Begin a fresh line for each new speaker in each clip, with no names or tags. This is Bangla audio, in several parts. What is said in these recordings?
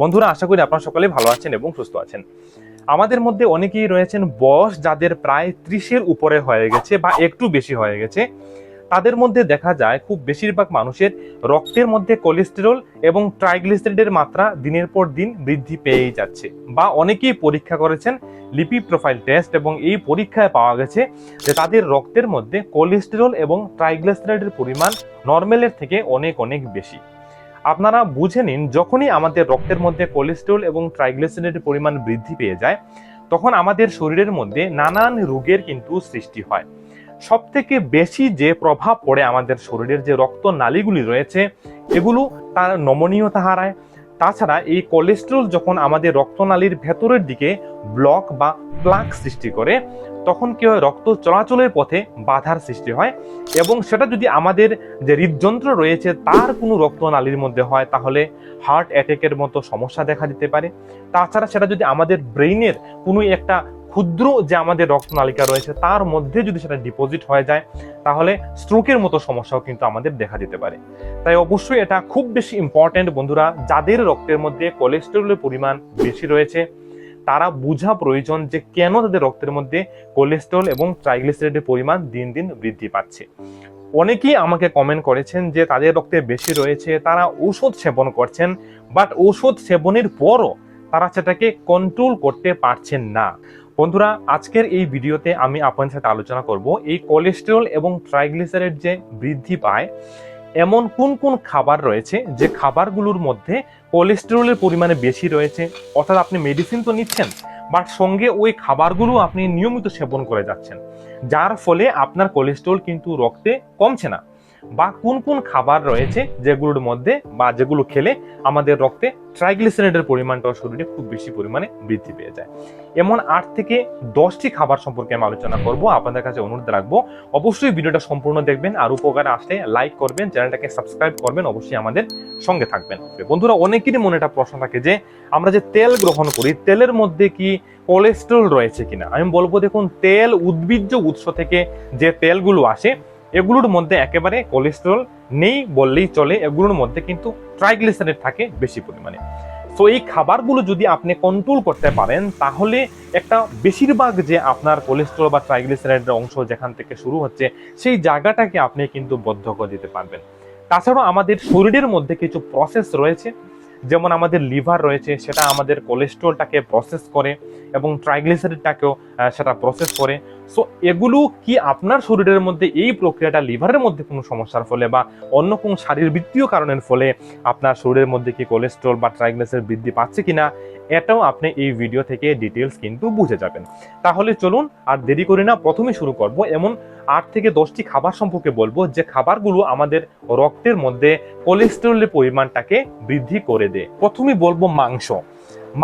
বন্ধুরা, আশা করি আপনারা সকলে ভালো আছেন এবং সুস্থ আছেন। আমাদের মধ্যে অনেকেই রয়েছেন বয়স যাদের প্রায় ত্রিশের উপরে হয়ে গেছে বা একটু বেশি হয়ে গেছে। তাদের মধ্যে দেখা যায় খুব বেশিরভাগ মানুষের রক্তের মধ্যে কোলেস্টেরল এবং ট্রাইগ্লিসারিডের মাত্রা দিনের পর দিন বৃদ্ধি পেয়েই যাচ্ছে বা অনেকেই পরীক্ষা করেছেন লিপি প্রোফাইল টেস্ট এবং এই পরীক্ষায় পাওয়া গেছে যে তাদের রক্তের মধ্যে কোলেস্টেরল এবং ট্রাইগ্লিসারাইডের পরিমাণ নর্মালের থেকে অনেক অনেক বেশি। আপনারা বুঝে নিন, যখনই আমাদের রক্তের মধ্যে কোলেস্টেরল এবং ট্রাইগ্লিসারাইডের পরিমাণ বৃদ্ধি পেয়ে যায়, তখন আমাদের শরীরের মধ্যে নানান রোগের কিন্তু সৃষ্টি হয়। সব থেকে বেশি যে প্রভাব পড়ে আমাদের শরীরের যে রক্ত নালীগুলি রয়েছে, এগুলো তার নমনীয়তা হারায়। তাছাড়া এই কোলেস্টেরল যখন আমাদের রক্তনালীর ভেতরের দিকে ব্লক বা প্লাক সৃষ্টি করে তখন কি হয়? রক্ত চলাচলের পথে বাধার সৃষ্টি হয় এবং সেটা যদি আমাদের যে হৃদযন্ত্র রয়েছে, তার কোনো রক্তনালীর মধ্যে হয়, তাহলে হার্ট অ্যাটাকের মতো সমস্যা দেখা দিতে পারে। তাছাড়া সেটা যদি আমাদের ব্রেইনের কোনো একটা ক্ষুদ্র যে আমাদের রক্তনালিকা রয়েছে, তার মধ্যে যদি সেটা ডিপোজিট হয়ে যায়, তাহলে স্ট্রোকের মতো সমস্যাও কিন্তু আমাদের দেখা দিতে পারে। তাই অবশ্যই এটা খুব বেশি ইম্পর্টেন্ট বন্ধুরা, যাদের রক্তের মধ্যে কোলেস্টেরলের পরিমাণ বেশি রয়েছে তারা বোঝা প্রয়োজন যে কেন তাদের রক্তের মধ্যে কোলেস্টেরল এবং ট্রাইগ্লিসারাইডের পরিমাণ দিন দিন বৃদ্ধি পাচ্ছে। অনেকেই আমাকে কমেন্ট করেছেন যে তাদের রক্তে বেশি রয়েছে, তারা ঔষধ সেবন করছেন বাট ঔষধ সেবনের পরও তারা সেটাকে কন্ট্রোল করতে পারছেন না। বন্ধুরা, আজকের এই ভিডিওতে আমি আপনাদের সাথে আলোচনা করব এই কোলেস্টেরল এবং ট্রাইগ্লিসারাইড যে বৃদ্ধি পায়, এমন কোন কোন খাবার রয়েছে যে খাবারগুলোর মধ্যে কোলেস্টেরলের পরিমাণে বেশি রয়েছে, অর্থাৎ আপনি মেডিসিন তো নিচ্ছেন বাট সঙ্গে ওই খাবারগুলো আপনি নিয়মিত সেবন করে যাচ্ছেন, যার ফলে আপনার কোলেস্টেরল কিন্তু রক্তে কমছে না। বা কোন কোন খাবার রয়েছে যেগুলোর মধ্যে বা যেগুলো খেলে আমাদের রক্তে ট্রাইগ্লিসারাইডের পরিমাণটাও শরীরে খুব বেশি পরিমাণে বৃদ্ধি পেয়ে যায়। এমন আট থেকে দশটি খাবার সম্পর্কে আমি আলোচনা করব, আপনাদের কাছে অনুরোধ রাখব। অবশ্যই ভিডিওটা সম্পূর্ণ দেখবেন, আর উপকারে আসলে লাইক করবেন, চ্যানেলটাকে সাবস্ক্রাইব করবেন, অবশ্যই আমাদের সঙ্গে থাকবেন। বন্ধুরা, অনেকেরই মনে একটা প্রশ্ন থাকে যে, আমরা যে তেল গ্রহণ করি, তেলের মধ্যে কি কোলেস্টেরল রয়েছে কিনা? আমি বলব দেখুন, তেল উদ্ভিজ্জ উৎস থেকে যে তেলগুলো আসে এগুলোর মধ্যে একেবারে কোলেস্টেরল নেই বললেই চলে, এগুলোর মধ্যে কিন্তু ট্রাইগ্লিসারাইড থাকে বেশি পরিমাণে। তো এই খাবারগুলো যদি আপনি কন্ট্রোল করতে পারেন, তাহলে একটা বেশিরভাগ যে আপনার কোলেস্টেরল বা ট্রাইগ্লিসারাইডের অংশ যেখান থেকে শুরু হচ্ছে, সেই জায়গাটাকে আপনি কিন্তু বদ্ধ করে দিতে পারবেন। তাছাড়াও আমাদের শরীরের মধ্যে কিছু প্রসেস রয়েছে, যেমন আমাদের লিভার রয়েছে, সেটা আমাদের কোলেস্ট্রলটাকে প্রসেস করে এবং ট্রাইগ্লিসারিডটাকেও সেটা প্রসেস করে। সো এগুলো কি আপনার শরীরের মধ্যে এই প্রক্রিয়াটা লিভারের মধ্যে কোনো সমস্যার ফলে বা অন্য কোনো শারীরবৃত্তীয় কারণের ফলে আপনার শরীরের মধ্যে কি কোলেস্ট্রল বা ট্রাইগ্লিসারিড বৃদ্ধি পাচ্ছে কিনা, এটাও আপনি এই ভিডিও থেকে ডিটেলস কিন্তু বুঝে যাবেন। তাহলে চলুন আর দেরি করি না, প্রথমে শুরু করব। এমন আট থেকে দশটি খাবার সম্পর্কে বলব, যে খাবারগুলো আমাদের রক্তের মধ্যে কোলেস্টেরলের পরিমাণটাকে বৃদ্ধি করে দেয়। প্রথমে বলব মাংস।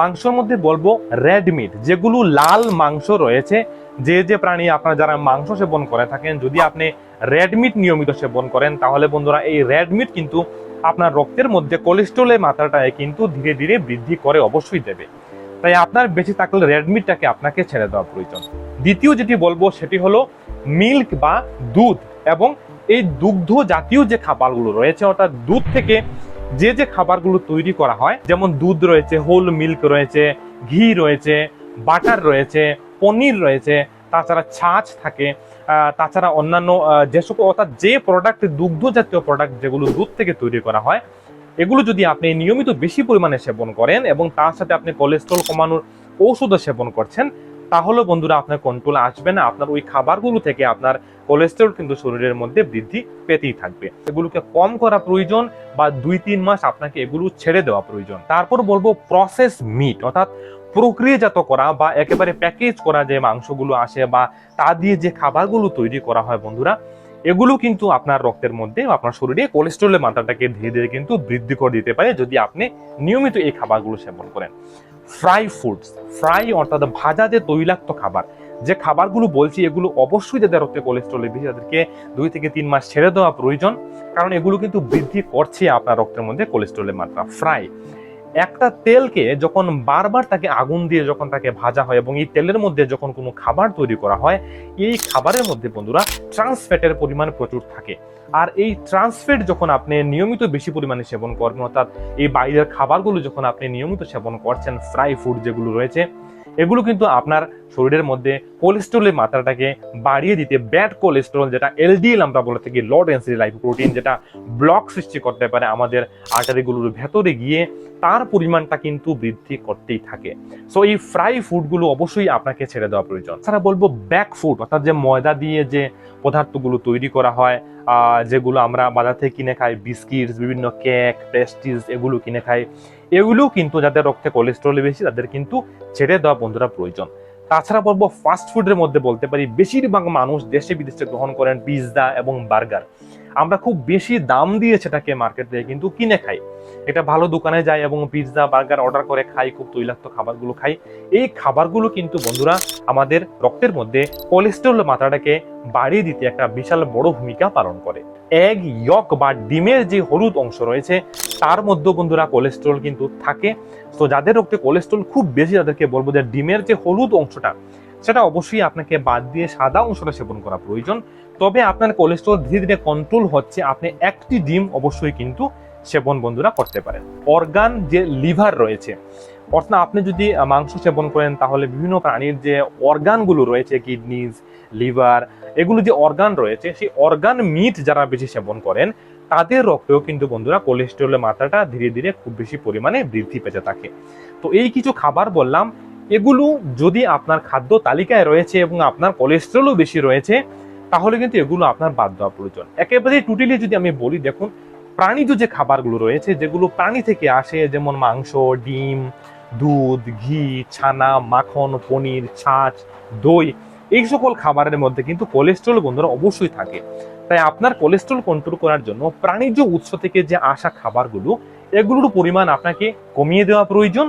মাংসর মধ্যে বলব রেড মিট যেগুলো লাল মাংস রয়েছে যে যে প্রাণী আপনারা যারা মাংস সেবন করে থাকেন, যদি আপনি রেড মিট নিয়মিত সেবন করেন, তাহলে বন্ধুরা এই রেড মিট কিন্তু আপনার রক্তের মধ্যে কোলেস্ট্রলের মাত্রাটাকে কিন্তু ধীরে ধীরে বৃদ্ধি করে অবশ্যই দেবে। তাই আপনার বেঁচে থাকলে রেড মিটটাকে আপনাকে ছেড়ে দেওয়া প্রয়োজন। দ্বিতীয় যেটি বলব, সেটি হলো মিল্ক বা দুধ এবং এই দুগ্ধ জাতীয় যে খাবারগুলো রয়েছে, অর্থাৎ দুধ থেকে যে যে খাবারগুলো তৈরি করা হয়, যেমন দুধ রয়েছে হোল মিল্ক রয়েছে, ঘি রয়েছে বাটার রয়েছে পনির রয়েছে, তাছাড়া ছাঁচ থাকে তাছাড়া অন্যান্য যে সকল, অর্থাৎ যে প্রোডাক্ট দুগ্ধ জাতীয় প্রোডাক্ট যেগুলো দুধ থেকে তৈরি করা হয়, এগুলো যদি আপনি নিয়মিত বেশি পরিমাণে সেবন করেন এবং তার সাথে আপনি কোলেস্ট্রল কমানোর ঔষধও সেবন করছেন, তাহলে বন্ধুরা আপনার কন্ট্রোলে আসবে না, আপনার ওই খাবারগুলো থেকে আপনার কোলেস্ট্রল কিন্তু শরীরের মধ্যে বৃদ্ধি পেতেই থাকবে। এগুলোকে কম করা প্রয়োজন বা দুই তিন মাস আপনাকে এগুলো ছেড়ে দেওয়া প্রয়োজন। তারপর বলব প্রসেস মিট অর্থাৎ প্রক্রিয়াজাত করা বা একেবারে প্যাকেজ করা যে মাংসগুলো আসে বা তা দিয়ে যে খাবারগুলো তৈরি করা হয় বন্ধুরা, এগুলো কিন্তু আপনার রক্তের মধ্যে আপনার শরীরে কোলেস্ট্রলের মাত্রাটাকে ধীরে ধীরে কিন্তু বৃদ্ধি করে দিতে পারে যদি আপনি নিয়মিত এই খাবারগুলো সেবন করেন। ফ্রাই ফুডস ফ্রাই অর্থাৎ ভাজা যে তৈলাক্ত খাবার, যে খাবারগুলো বলছি এগুলো অবশ্যই যাদের রক্তে কোলেস্ট্রলের বেশি, তাদেরকে দুই থেকে তিন মাস ছেড়ে দেওয়া প্রয়োজন, কারণ এগুলো কিন্তু বৃদ্ধি করছে আপনার রক্তের মধ্যে কোলেস্ট্রলের মাত্রা। ফ্রাই একটা তেলকে যখন বারবার তাকে আগুন দিয়ে যখন তাকে ভাজা হয় এবং এই তেলের মধ্যে যখন কোনো খাবার তৈরি করা হয়, এই খাবারের মধ্যে বন্ধুরা ট্রান্সফ্যাটের পরিমাণ প্রচুর থাকে। আর এই ট্রান্সফ্যাট যখন আপনি নিয়মিত বেশি পরিমাণে সেবন করবেন অর্থাৎ এই বাইরের খাবারগুলো যখন আপনি নিয়মিত সেবন করছেন ফ্রাই ফুড যেগুলো রয়েছে, এগুলো কিন্তু আপনার শরীরের মধ্যে কোলেস্ট্রলের মাত্রাটাকে বাড়িয়ে দিতে ব্যাড কোলেস্ট্রল যেটা এলডিএল আমরা বলে থাকি লো ডেন্সিটি লাইফ প্রোটিন যেটা ব্লক সৃষ্টি করতে পারে আমাদের আর্টারিগুলোর ভেতরে গিয়ে, তার পরিমাণটা কিন্তু বৃদ্ধি করতেই থাকে। সো এই ফ্রাই ফুডগুলো অবশ্যই আপনাকে ছেড়ে দেওয়া প্রয়োজন। তাছাড়া বলব ব্যাক ফুড অর্থাৎ যে ময়দা দিয়ে যে পদার্থগুলো তৈরি করা হয় যেগুলো আমরা বাজার থেকে কিনে খাই, বিস্কিটস, বিভিন্ন কেক পেস্টিস এগুলো কিনে খাই। এগুলো কিন্তু যাদের রক্তে কোলেস্ট্রল বেশি, তাদের কিন্তু ছেড়ে দেওয়া বন্ধুরা প্রয়োজন। তাছাড়া বলব ফাস্টফুডের মধ্যে বলতে পারি, বেশিরভাগ মানুষ দেশে বিদেশে গ্রহণ করেন পিৎজা এবং বার্গার আমরা খুব বেশি দাম দিয়ে সেটাকে মার্কেট থেকে কিন্তু কিনে খাই। এটা ভালো দোকানে যাই এবং পিৎজা বার্গার অর্ডার করে খাই, খুব তৈলাক্ত খাবারগুলো খাই। এই খাবারগুলো কিন্তু বন্ধুরা আমাদের রক্তের মধ্যে কোলেস্ট্রল মাত্রাটাকে বাড়িয়ে দিতে একটা বিশাল বড় ভূমিকা পালন করে। এগ ইয়ক বা ডিমের যে হলুদ অংশ রয়েছে, তার মধ্যে বন্ধুরা কোলেস্ট্রল কিন্তু থাকে। তো যাদের রক্তে কোলেস্ট্রল খুব বেশি, তাদেরকে বলব যে ডিমের যে হলুদ অংশটা, সেটা অবশ্যই আপনাকে বাদ দিয়ে সাদা অংশটা সেবন করা প্রয়োজন। তবে আপনার কোলেস্ট্রল ধীরে ধীরে কন্ট্রোল হচ্ছে, আপনি একটি ডিম অবশ্যই কিন্তু সেবন বন্ধুরা করতে পারেন। অর্গান যে লিভার রয়েছে, অর্থাৎ আপনি যদি মাংস সেবন করেন, তাহলে বিভিন্ন প্রাণীর যে অর্গানগুলো রয়েছে কিডনিজ লিভার এগুলো যে অর্গান রয়েছে, সেই অর্গান মিট যারা বেশি সেবন করেন, তাদের রক্তেও কিন্তু বন্ধুরা কোলেস্টেরলের মাত্রাটা ধীরে ধীরে খুব বেশি পরিমাণে বৃদ্ধি পেতে থাকে। তো এই কিছু খাবার বললাম, এগুলো যদি আপনার খাদ্য তালিকায় রয়েছে এবং আপনার কোলেস্ট্রলও বেশি রয়েছে তাহলে কিন্তু এগুলো আপনার বাদ দেওয়া প্রয়োজন। একেবারে টুটিলি যদি আমি বলি, দেখুন, প্রাণীজ যে খাবারগুলো রয়েছে, যেগুলো প্রাণী থেকে আসে, যেমন মাংস, ডিম, দুধ, ঘি, ছানা, মাখন, পনির, ছাঁচ, দই, এই সকল খাবারের মধ্যে কিন্তু কোলেস্ট্রল বন্ধুরা অবশ্যই থাকে। তাই আপনার কোলেস্ট্রল কন্ট্রোল করার জন্য প্রাণীজ উৎস থেকে যে আসা খাবারগুলো, এগুলোর পরিমাণ আপনাকে কমিয়ে দেওয়া প্রয়োজন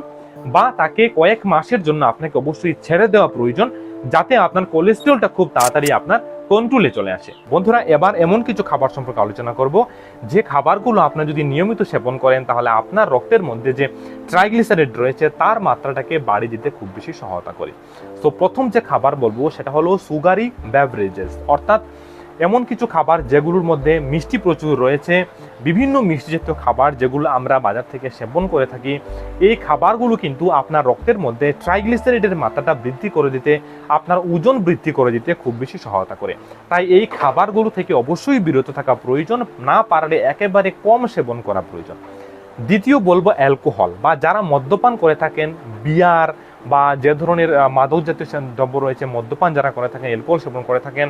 বা তাকে কয়েক মাসের জন্য আপনাকে অবশ্যই ছেড়ে দেওয়া প্রয়োজন, যাতে আপনার কোলেস্ট্রলটা খুব তাড়াতাড়ি আপনার কন্ট্রোলে চলে আসে। বন্ধুরা, এবার এমন কিছু খাবার সম্পর্কে আলোচনা করব। যে খাবারগুলো আপনার যদি নিয়মিত সেবন করেন, তাহলে আপনার রক্তের মধ্যে যে ট্রাইগ্লিসারাইড রয়েছে, তার মাত্রাটাকে বাড়িয়ে দিতে খুব বেশি সহায়তা করে। তো প্রথম যে খাবার বলব, সেটা হলো সুগারি ব্যাভারেজেস অর্থাৎ এমন কিছু খাবার যেগুলোর মধ্যে মিষ্টি প্রচুর রয়েছে, বিভিন্ন মিষ্টি জাতীয় খাবার যেগুলো আমরা বাজার থেকে সেবন করে থাকি, এই খাবারগুলো কিন্তু আপনার রক্তের মধ্যে ট্রাইগ্লিসারাইডের মাত্রাটা বৃদ্ধি করে দিতে, আপনার ওজন বৃদ্ধি করে দিতে খুব বেশি সহায়তা করে। তাই এই খাবারগুলো থেকে অবশ্যই বিরত থাকা প্রয়োজন, না পারলে একেবারে কম সেবন করা প্রয়োজন। দ্বিতীয় বলব অ্যালকোহল বা যারা মদ্যপান করে থাকেন, বিয়ার বা যে ধরনের মাদক জাতীয় দ্রব্য রয়েছে, মদ্যপান যারা করে থাকেন, অ্যালকোহল সেবন করে থাকেন,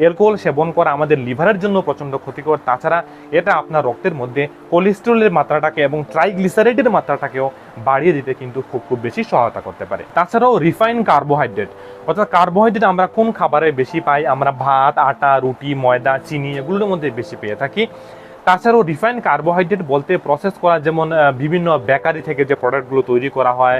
অ্যালকোহল সেবন করা আমাদের লিভারের জন্য প্রচণ্ড ক্ষতিকর। তাছাড়া এটা আপনার রক্তের মধ্যে কোলেস্ট্রলের মাত্রাটাকে এবং ট্রাইগ্লিসারাইডের মাত্রাটাকেও বাড়িয়ে দিতে কিন্তু খুব খুব বেশি সহায়তা করতে পারে। তাছাড়াও রিফাইন কার্বোহাইড্রেট, অর্থাৎ কার্বোহাইড্রেট আমরা কোন খাবারে বেশি পাই? আমরা ভাত, আটা, রুটি, ময়দা, চিনি, এগুলোর মধ্যে বেশি পেয়ে থাকি। তাছাড়াও রিফাইন কার্বোহাইড্রেট বলতে প্রসেস করা যেমন বিভিন্ন বেকারি থেকে যে প্রোডাক্টগুলো তৈরি করা হয়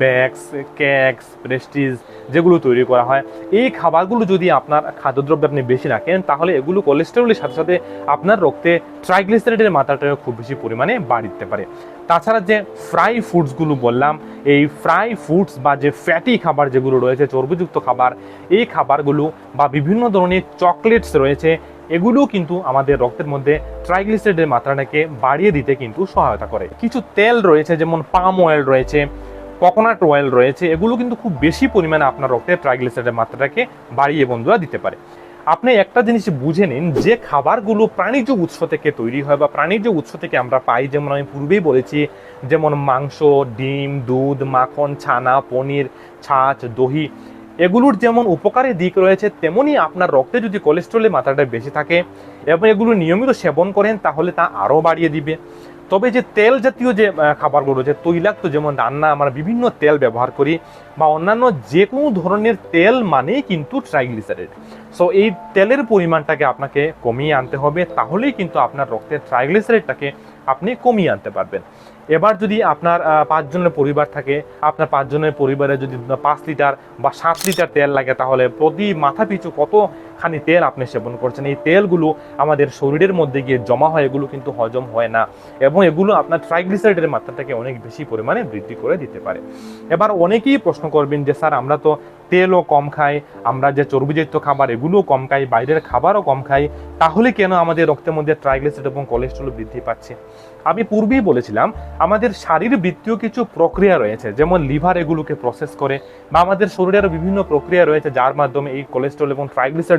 ব্যাগস কেকস প্রেস্টিজ যেগুলো তৈরি করা হয়, এই খাবারগুলো যদি আপনার খাদ্যদ্রব্যে আপনি বেশি রাখেন, তাহলে এগুলো কোলেস্টেরলের সাথে সাথে আপনার রক্তে ট্রাইগ্লিসারাইডের মাত্রাটাও খুব বেশি পরিমাণে বাড়িয়ে দিতে পারে। তাছাড়া যে ফ্রাই ফুডসগুলো বললাম, এই ফ্রাই ফুডস বা যে ফ্যাটি খাবার যেগুলো রয়েছে, চর্বিযুক্ত খাবার, এই খাবারগুলো বা বিভিন্ন ধরনের চকলেটস রয়েছে এগুলো কিন্তু আমাদের রক্তের মধ্যে ট্রাইগ্লিসারাইডের মাত্রাটাকে বাড়িয়ে দিতে কিন্তু সহায়তা করে। কিছু তেল রয়েছে, যেমন পাম অয়েল রয়েছে কোকোনাট অয়েল রয়েছে, এগুলো কিন্তু খুব বেশি পরিমাণে আপনার রক্তে ট্রাইগ্লিসারাইডের মাত্রাটাকে বাড়িয়ে বন্ধুরা দিতে পারে। আপনি একটা জিনিস বুঝে নিন, যে খাবারগুলো প্রাণীজ উৎস থেকে তৈরি হয় বা প্রাণীজ উৎস থেকে আমরা পাই, যেমন আমি পূর্বেই বলেছি, যেমন মাংস, ডিম, দুধ, মাখন, ছানা, পনির, ছাঁচ, দহি এগুলোর যেমন উপকারী দিক রয়েছে, তেমনি আপনার রক্তে যদি কোলেস্ট্রলের মাত্রাটা বেশি থাকে এবং এগুলো নিয়মিত সেবন করেন, তাহলে তা আরও বাড়িয়ে দিবে। তবে যে তেল জাতীয় যে খাবারগুলো রয়েছে, তৈলাক্ত যেমন রান্না, আমরা বিভিন্ন তেল ব্যবহার করি বা অন্যান্য যে কোনো ধরনের তেল মানেই কিন্তু ট্রাইগ্লিসারাইড সো এই তেলের পরিমাণটাকে আপনাকে কমিয়ে আনতে হবে, তাহলেই কিন্তু আপনার রক্তের ট্রাইগ্লিসারাইডটাকে আপনি কমিয়ে আনতে পারবেন। এবার যদি আপনার পাঁচজনের পরিবার থাকে, আপনার পাঁচজনের পরিবারে যদি পাঁচ লিটার বা সাত লিটার তেল লাগে, তাহলে প্রতি মাথা পিছু কত খানি তেল আপনি সেবন করছেন। এই তেলগুলো আমাদের শরীরের মধ্যে গিয়ে জমা হয়, এগুলো কিন্তু হজম হয় না। এবং এগুলো আপনার ট্রাইগ্লিসারাইডের মাত্রাটাকে অনেক বেশি পরিমাণে বৃদ্ধি করে দিতে পারে। এবার অনেকেই প্রশ্ন করবেন যে, স্যার, আমরা তো তেলও কম খাই, আমরা যে চর্বিযুক্ত খাবার এগুলোও কম খাই, বাইরের খাবারও কম খাই, তাহলে কেন আমাদের রক্তের মধ্যে ট্রাইগ্লিসারাইড এবং কোলেস্ট্রল বৃদ্ধি পাচ্ছে? আমি পূর্বেই বলেছিলাম, আমাদের শারীরবৃত্তীয় কিছু প্রক্রিয়া রয়েছে, যেমন লিভার এগুলোকে প্রসেস করে, বা আমাদের শরীরের বিভিন্ন প্রক্রিয়া রয়েছে, যার মাধ্যমে এই কোলেস্ট্রল এবং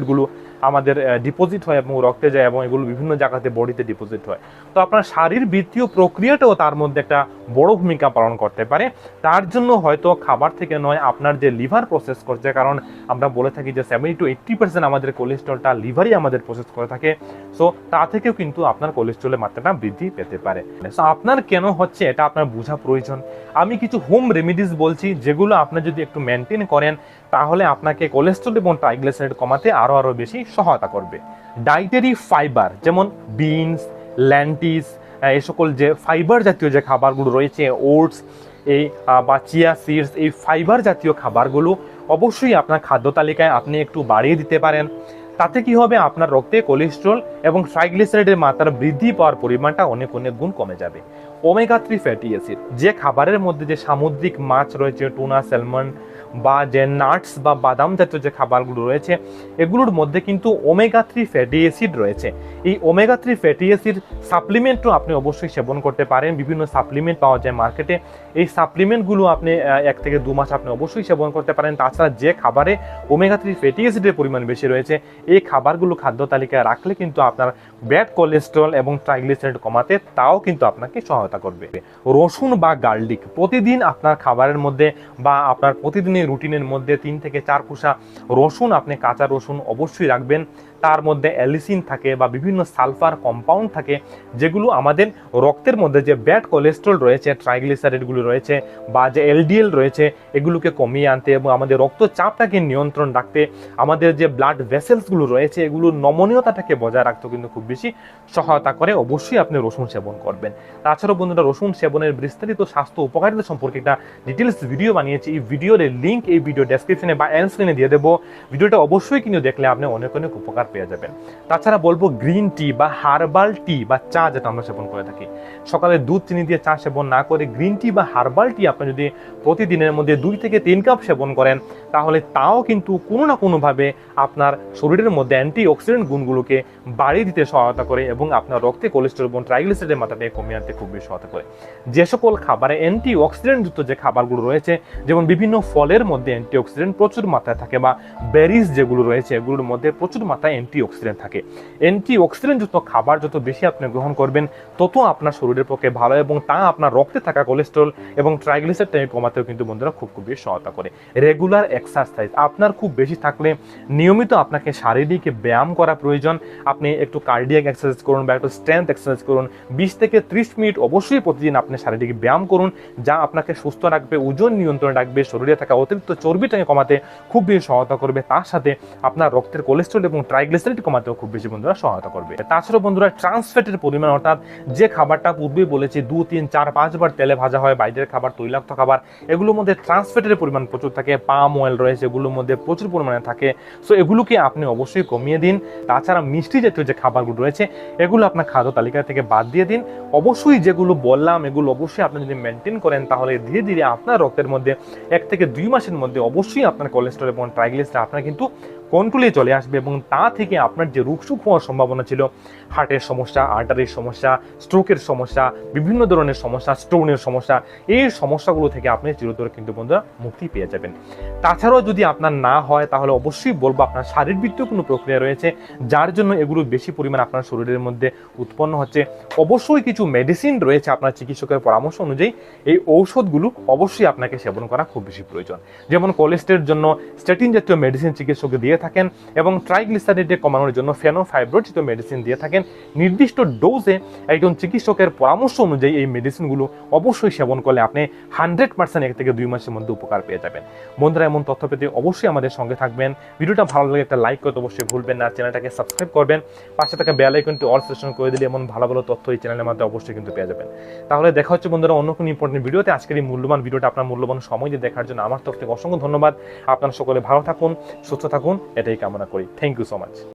ট্রাইগ্লিসারাইডগুলো আমাদের ডিপোজিট হয় এবং রক্তে যায় এবং এগুলো বিভিন্ন জায়গাতে বডিতে ডিপোজিট হয়। তো আপনার শারীরবৃত্তীয় প্রক্রিয়াটাও তার মধ্যে একটা বড় ভূমিকা পালন করতে পারে। তার জন্য হয়তো খাবার থেকে নয়, আপনার যে লিভার প্রসেস করছে, কারণ আমরা বলে থাকি যে সেভেন্টি টু এইট্টি পার্সেন্ট আমাদের কোলেস্ট্রলটা লিভারই আমাদের প্রসেস করে থাকে। সো তা থেকেও কিন্তু আপনার কোলেস্ট্রলের মাত্রাটা বৃদ্ধি পেতে পারে। সো আপনার কেন হচ্ছে এটা আপনার বোঝা প্রয়োজন। আমি কিছু হোম রেমিডিস বলছি, যেগুলো আপনি যদি একটু মেনটেন করেন, তাহলে আপনাকে কোলেস্ট্রল এবং ট্রাইগ্লিসারাইড কমাতে আরও আরও বেশি সহায়তা করবে। ডাইটারি ফাইবার যেমন বিনস ল্যান্টিস এই সকল যে ফাইবার জাতীয় যে খাবারগুলো রয়েছে ওটস এই বা চিয়া সিডস এই ফাইবার জাতীয় খাবারগুলো অবশ্যই আপনার খাদ্য তালিকায় আপনি একটু বাড়িয়ে দিতে পারেন। তাতে কি হবে? আপনার রক্তে কোলেস্ট্রল এবং ট্রাইগ্লিসারাইডের মাত্রা বৃদ্ধি পাওয়ার পরিমাণটা অনেক অনেক গুণ কমে যাবে। ওমেগা থ্রি ফ্যাটি অ্যাসিড যে খাবারের মধ্যে যে সামুদ্রিক মাছ রয়েছে টুনা স্যালমন বা যে নাটস বা বাদাম জাতীয় যে খাবারগুলো রয়েছে, এগুলোর মধ্যে কিন্তু ওমেগা থ্রি ফ্যাটি অ্যাসিড রয়েছে। এই ওমেগা থ্রি ফ্যাটি অ্যাসিড সাপ্লিমেন্টও আপনি অবশ্যই সেবন করতে পারেন। বিভিন্ন সাপ্লিমেন্ট পাওয়া যায় মার্কেটে এই সাপ্লিমেন্টগুলো আপনি এক থেকে দু মাস আপনি অবশ্যই সেবন করতে পারেন। তাছাড়া যে খাবারে ওমেগা থ্রি ফ্যাটি অ্যাসিডের পরিমাণ বেশি রয়েছে, এই খাবারগুলো খাদ্য তালিকায় রাখলে কিন্তু আপনার ব্যাড কোলেস্ট্রল এবং ট্রাইগ্লিসারাইড কমাতে, তাও কিন্তু আপনাকে সহায়তা করবে। রসুন বা গার্লিক প্রতিদিন আপনার খাবারের মধ্যে বা আপনার প্রতিদিনের রুটিনের মধ্যে তিন থেকে চার কুসা রসুন, আপনি কাঁচা রসুন অবশ্যই রাখবেন। তার মধ্যে অ্যালিসিন থাকে বা বিভিন্ন সালফার কম্পাউন্ড থাকে, যেগুলো আমাদের রক্তের মধ্যে যে ব্যাড কোলেস্ট্রল রয়েছে ট্রাইগ্লিসারাইডগুলো রয়েছে বা যে এলডিএল রয়েছে, এগুলোকে কমিয়ে আনতে এবং আমাদের রক্তচাপটাকে নিয়ন্ত্রণ রাখতে, আমাদের যে ব্লাড ভেসেলসগুলো রয়েছে, এগুলোর নমনীয়তাটাকে বজায় রাখতে কিন্তু খুব বেশি সহায়তা করে। অবশ্যই আপনি রসুন সেবন করবেন। তাছাড়াও বন্ধুরা, রসুন সেবনের বিস্তারিত স্বাস্থ্য উপকারিতা সম্পর্কে একটা ডিটেলস ভিডিও বানিয়েছি। এই ভিডিওর লিঙ্ক এই ভিডিও ডেসক্রিপশনে বা এন্ড স্ক্রিনে দিয়ে দেবো। ভিডিওটা অবশ্যই কিন্তু দেখলে আপনি অনেক অনেক উপকার পেয়ে যাবেন। তাছাড়া বলব গ্রিন টি বা হার্বাল টি বা চা যেটা আমরা সেবন করে থাকি। সকালে দুধ, চিনি দিয়ে চা সেবন না করে গ্রিন টি বা হার্বাল টি আপনি যদি প্রতিদিনের মধ্যে দুই থেকে তিন কাপ সেবন করেন, তাহলে তাও কিন্তু কোনো না কোনোভাবে আপনার শরীরের মধ্যে অ্যান্টি অক্সিডেন্ট গুণগুলোকে বাড়িয়ে দিতে সহায়তা করে এবং আপনার রক্তে কোলেস্ট্রল এবং ট্রাইগ্লিসাইডের মাত্রাটাকে কমিয়ে আনতে খুব বেশি সহায়তা করে। যে সকল খাবারে অ্যান্টি অক্সিডেন্ট যুক্ত যে খাবারগুলো রয়েছে, যেমন বিভিন্ন ফলের মধ্যে অ্যান্টি অক্সিডেন্ট প্রচুর মাত্রায় থাকে বা বেরিজ যেগুলো রয়েছে, এগুলোর মধ্যে প্রচুর মাত্রায় অ্যান্টি অক্সিডেন্ট থাকে। অ্যান্টি অক্সিডেন্ট যুক্ত খাবার যত বেশি আপনি গ্রহণ করবেন, তত আপনার শরীরের পক্ষে ভালো এবং তা আপনার রক্তে থাকা কোলেস্ট্রল এবং ট্রাইগ্লিসাইডটাকে কমাতেও কিন্তু বন্ধুরা খুব বেশি সহায়তা করে। রেগুলার এক্সারসাইজ আপনার খুব বেশি থাকলে নিয়মিত আপনাকে শারীরিক ব্যায়াম করা প্রয়োজন। আপনি একটু কার্ডিয়াক এক্সারসাইজ করুন বা একটু স্ট্রেংথ এক্সারসাইজ করুন। বিশ থেকে ত্রিশ মিনিট অবশ্যই প্রতিদিন আপনি শারীরিক ব্যায়াম করুন, যা আপনাকে সুস্থ রাখবে, ওজন নিয়ন্ত্রণে রাখবে, শরীরে থাকা অতিরিক্ত চর্বিটাকে কমাতে খুব বেশি সহায়তা করবে। তার সাথে আপনার রক্তের কোলেস্ট্রল এবং ট্রাইগ্লিসারাইড কমাতেও খুব বেশি বন্ধুরা সহায়তা করবে। তাছাড়াও বন্ধুরা ট্রান্সফ্যাটের পরিমাণ, অর্থাৎ যে খাবারটা পূর্বেই বলেছি, দু, তিন, চার পাঁচবার তেলে ভাজা হয়, বাইরের খাবার, তৈলাক্ত খাবার, এগুলোর মধ্যে ট্রান্সফ্যাটের পরিমাণ প্রচুর থাকে পাম অয়েল রয়েছে, এগুলোর মধ্যে প্রচুর পরিমাণে থাকে। সো এগুলোকে আপনি অবশ্যই কমিয়ে দিন। তাছাড়া মিষ্টি জাতীয় যে খাবারগুলো রয়েছে, এগুলো আপনার খাদ্য তালিকা থেকে বাদ দিয়ে দিন। অবশ্যই যেগুলো বললাম, এগুলো অবশ্যই আপনি যদি মেনটেন করেন, তাহলে ধীরে ধীরে আপনার রক্তের মধ্যে এক থেকে দুই মাসের মধ্যে অবশ্যই আপনার কোলেস্ট্রল এবং ট্রাইগ্লিসাইড আপনার কিন্তু কন্ট্রোলে চলে আসবে এবং তা থেকে আপনার যে রোগসুখ হওয়ার সম্ভাবনা ছিল হার্টের সমস্যা আর্টারির সমস্যা স্ট্রোকের সমস্যা, বিভিন্ন ধরনের সমস্যা স্টোনের সমস্যা, এই সমস্যাগুলো থেকে আপনি চিরতরে কিন্তু বন্ধুরা মুক্তি পেয়ে যাবেন। তাছাড়াও যদি আপনার না হয়, তাহলে অবশ্যই বলব আপনার শারীরবৃত্তীয় কোনো প্রক্রিয়া রয়েছে, যার জন্য এগুলো বেশি পরিমাণ আপনার শরীরের মধ্যে উৎপন্ন হচ্ছে। অবশ্যই কিছু মেডিসিন রয়েছে আপনার চিকিৎসকের পরামর্শ অনুযায়ী, এই ঔষধগুলো অবশ্যই আপনাকে সেবন করা খুব বেশি প্রয়োজন। যেমন কোলেস্টের জন্য স্টেটিন জাতীয় মেডিসিন চিকিৎসক দিয়ে থাকেন এবং ট্রাইগ্লিসারিডে কমানোর জন্য ফেনোফাইব্রোড জাতীয় মেডিসিন দিয়ে থাকেন। নির্দিষ্ট ডোজে একজন চিকিৎসকের পরামর্শ অনুযায়ী এই মেডিসিনগুলো অবশ্যই সেবন করলে আপনি হান্ড্রেড পার্সেন্ট এক থেকে দুই মাসের মধ্যে উপকার পেয়ে যাবেন। বন্ধুরা, এমন তথ্য পেতে অবশ্যই আমাদের সঙ্গে থাকবেন। ভিডিওটা ভালো লাগে একটা লাইক করতে অবশ্যই ভুলবেন না। চ্যানেলটাকে সাবস্ক্রাইব করবেন। পাশে থাকা বেল আইকনটি অল সেশন করে দিলে এমন ভালো ভালো তথ্য এই চ্যানেলের মধ্যে অবশ্যই কিন্তু পেয়ে যাবেন। তাহলে দেখা হচ্ছে বন্ধুরা অন্য কোনো ইম্পর্টেন্ট ভিডিওতে। আজকের এই মূল্যবান ভিডিওটা আপনার মূল্যবান সময় দিয়ে দেখার জন্য আমার তরফ থেকে অসংখ্য ধন্যবাদ। আপনারা সকলে ভালো থাকুন, সুস্থ থাকুন। এটাই কামনা করি। Thank you so much